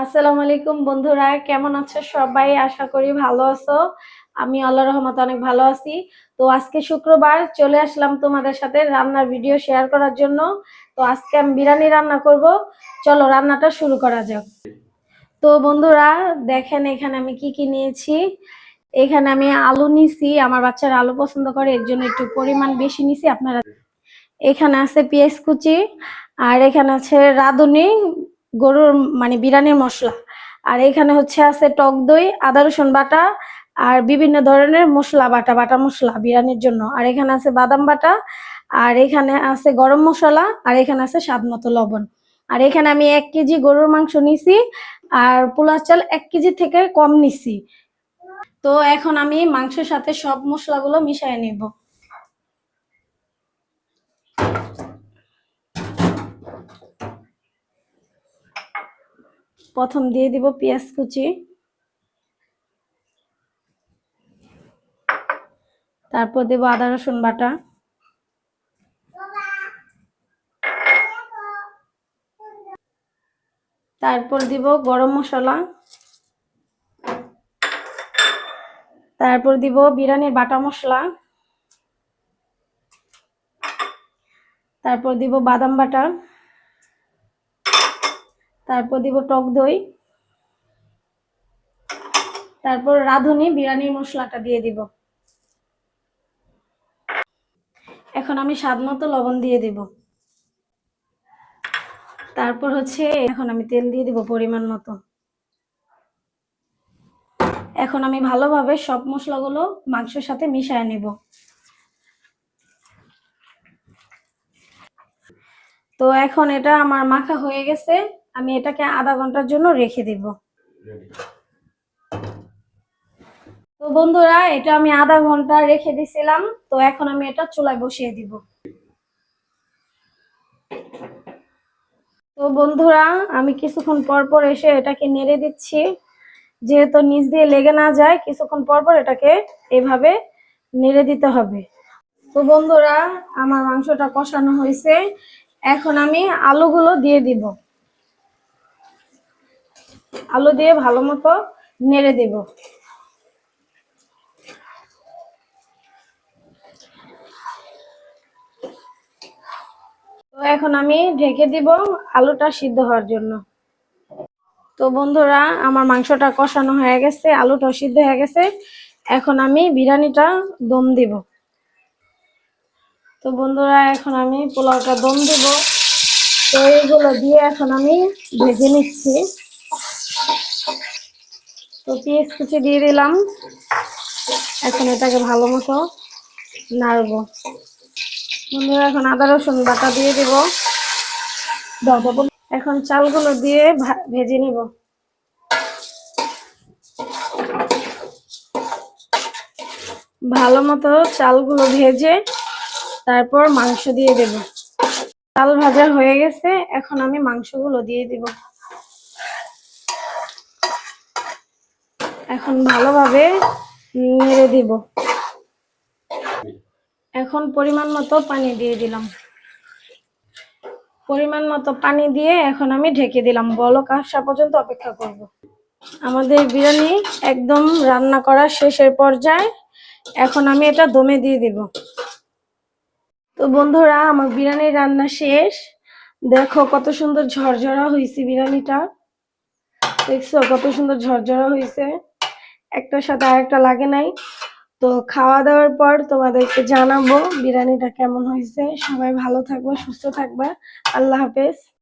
আসসালামু আলাইকুম বন্ধুরা, কেমন আছো সবাই? আশা করি ভালো আছো। আমি আল্লাহ রহমত অনেক ভালো আছি। তো আজকে শুক্রবার চলে আসলাম তোমাদের সাথে রান্নার ভিডিও শেয়ার করার জন্য। তো আজকে আমি বিরিয়ানি রান্না করব। চলো রান্নাটা শুরু করা যাক। তো বন্ধুরা, দেখেন এখানে আমি কি কি নিয়েছি। এখানে আমি আলু নিছি, আমার বাচ্চারা আলু পছন্দ করে, এর জন্য একটু পরিমাণ বেশি নিছি, আপনারা এখানে আছে পেঁয়াজ কুচি, আর এখানে আছে রাঁধুনি গরুর মানে বিরিয়ানির মশলা। আর এখানে হচ্ছে আছে টক দই, আদা রসুন বাটা আর বিভিন্ন ধরনের মশলা বাটা বাটা মশলা বিরিয়ানির জন্য। আর এখানে আছে বাদাম বাটা, আর এখানে আছে গরম মশলা, আর এখানে আছে স্বাদ মতো লবণ। আর এখানে আমি এক কেজি গরুর মাংস নিছি, আর পোলা চাল এক কেজি থেকে কম নিছি। তো এখন আমি মাংসের সাথে সব মশলাগুলো মিশিয়ে নিব। প্রথম দিয়ে দিব পেঁয়াজ কুচি। তারপর দেব আদা, রসুন বাটা। তারপর দিব গরম মশলা। তারপর দিব বিরিয়ানির বাটা মশলা। তারপর দিব বাদাম বাটা। তারপর দিব টক দই। তারপর রাঁধুনি, বিরিয়ানির মশলাটা দিয়ে দিব। এখন আমি স্বাদ মতো লবণ দিয়ে দিব। তারপর হচ্ছে, এখন আমি তেল দিয়ে দিব পরিমাণ মতো। এখন আমি ভালোভাবে সব মশলাগুলো মাংসের সাথে মিশিয়ে নেব। তো এখন এটা আমার মাখা হয়ে গেছে। আমি এটাকে আধা ঘণ্টার জন্য রেখে দিব। তো বন্ধুরা এটা আমি আধা ঘণ্টা রেখে দিছিলাম তো এখন আমি এটা চুলায় বসিয়ে দিব। তো বন্ধুরা আমি কিছুক্ষণ পর পর এসে এটাকে নেড়ে দিচ্ছি। যেহেতু নিচ দিয়ে লেগে না যায় কিছুক্ষণ পর পর এটাকে এভাবে নেড়ে দিতে হবে। তো বন্ধুরা আমার মাংসটা কষানো হয়েছে। এখন আমি আলুগুলো দিয়ে দিব। আলু দিয়ে ভালো মতো নেড়ে দিব। তো এখন আমি ঢেকে দিব আলুটা সিদ্ধ হওয়ার জন্য। তো বন্ধুরা, আমার মাংসটা কষানো হয়ে গেছে আলুটা সিদ্ধ হয়ে গেছে। এখন আমি বিরিয়ানিটা দম দিব। তো বন্ধুরা, এখন আমি পোলাওটা দম দিব। তো এইগুলো দিয়ে এখন আমি ভেজে নিচ্ছি। তো পেঁয়াজ কুচি দিয়ে দিলাম। এখন এটাকে ভালো মতো নাড়বো। বন্ধুরা, এখন আদা, রসুন বাটা দিয়ে দিব। এখন চালগুলো দিয়ে ভেজে নিব। ভালো মতো চালগুলো ভেজে তারপর মাংস দিয়ে দেব। চাল ভাজা হয়ে গেছে, এখন আমি মাংসগুলো দিয়ে দিব। এখন ভালোভাবে নেড়ে দিব। এখন পরিমাণ মতো পানি দিয়ে দিলাম। পরিমাণ মতো পানি দিয়ে এখন আমি ঢেকে দিলাম। বলক আসা পর্যন্ত অপেক্ষা করব। আমাদের বিরিয়ানি একদম রান্না করা শেষের পর্যায়ে। এখন আমি এটা দমে দিয়ে দিব। তো বন্ধুরা, আমার বিরিয়ানি রান্না শেষ। দেখো কত সুন্দর ঝরঝরা হয়েছে বিরিয়ানিটা। দেখছ কত সুন্দর ঝরঝরা হয়েছে একটার সাথে আরেকটা লাগে নাই। তো খাওয়া দাওয়ার পর তোমাদেরকে জানাব, বিরিয়ানিটা কেমন হয়েছে। সবাই ভালো থাকবে, সুস্থ থাকবে। আল্লাহ হাফেজ।